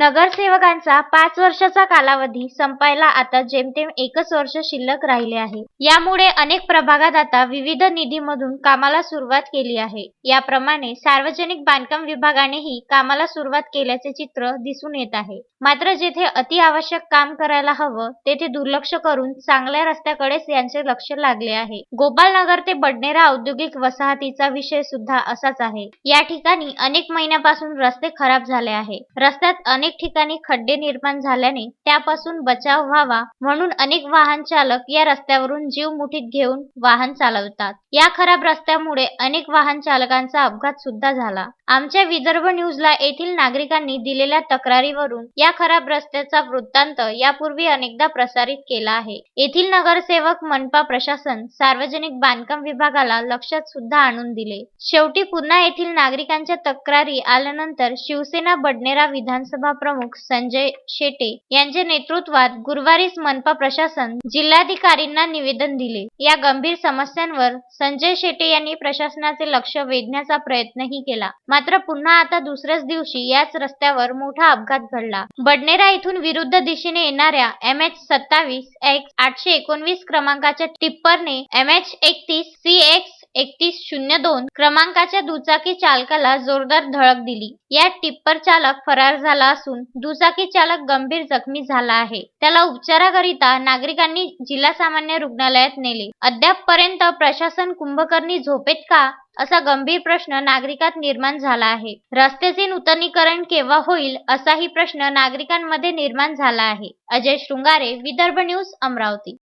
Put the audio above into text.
नगरसेवकांचा पाच वर्षाचा कालावधी संपायला आता जेमतेम एकच वर्ष शिल्लक राहिले आहे. यामुळे अनेक प्रभागात आता विविध निधीमधून कामाला सुरुवात केली आहे. याप्रमाणे सार्वजनिक बांधकाम विभागानेही कामाला सुरुवात केल्याचे चित्र दिसून येत आहे. मात्र जेथे अति आवश्यक काम करायला हवं तेथे दुर्लक्ष करून चांगल्या रस्त्याकडेच यांचे लक्ष लागले आहे. गोपालनगर ते बडनेरा औद्योगिक वसाहतीचा विषय सुद्धा असाच आहे. या ठिकाणी अनेक महिन्यापासून रस्ते खराब झाले आहे. रस्त्यात अनेक अनेक ठिकाणी खड्डे निर्माण झाल्याने त्यापासून बचाव व्हावा म्हणून अनेक वाहन चालक या रस्त्यावरून जीव मुठीत घेऊन वाहन चालवतात. या खराब रस्त्यामुळे अनेक वाहन चालकांचा अपघात सुद्धा झाला. आमच्या विदर्भ न्यूजला येथील नागरिकांनी दिलेल्या तक्रारीवरून या खराब रस्त्याचा वृत्तांत यापूर्वी अनेकदा प्रसारित केला आहे. येथील नगरसेवक मनपा प्रशासन सार्वजनिक बांधकाम विभागाला लक्षात सुद्धा आणून दिले. शेवटी पुन्हा येथील नागरिकांच्या तक्रारी आल्यानंतर शिवसेना बडनेरा विधानसभा प्रमुख संजय शेटे यांच्या नेतृत्वात गुरुवारीच मनपा प्रशासन जिल्हाधिकारींना निवेदन दिले. या गंभीर समस्यांवर संजय शेटे यांनी प्रशासनाचे लक्ष वेधण्याचा प्रयत्नही केला. मात्र पुन्हा आता दुसऱ्याच दिवशी याच रस्त्यावर मोठा अपघात घडला. बडनेरा इथून विरुद्ध दिशेने येणाऱ्या एम एच सत्तावीस एक्स आठशे एकोणवीस क्रमांकाच्या टिप्परने एम एच एकतीस सी एक्स एकतीस शून्य दोन क्रमांकाच्या दुचाकी चालकाला जोरदार धडक दिली. या टिप्पर चालक फरार झाला असून दुचाकी चालक गंभीर जखमी झाला आहे. त्याला उपचाराकरिता नागरिकांनी जिल्हा सामान्य रुग्णालयात नेले. अद्यापपर्यंत प्रशासन कुंभकर्णी झोपेत का? असा गंभीर प्रश्न नागरिकात निर्माण झाला आहे. रस्त्याचे नूतनीकरण केव्हा होईल? असाही प्रश्न नागरिकांमध्ये निर्माण झाला आहे. अजय शृंगारे विदर्भ न्यूज अमरावती.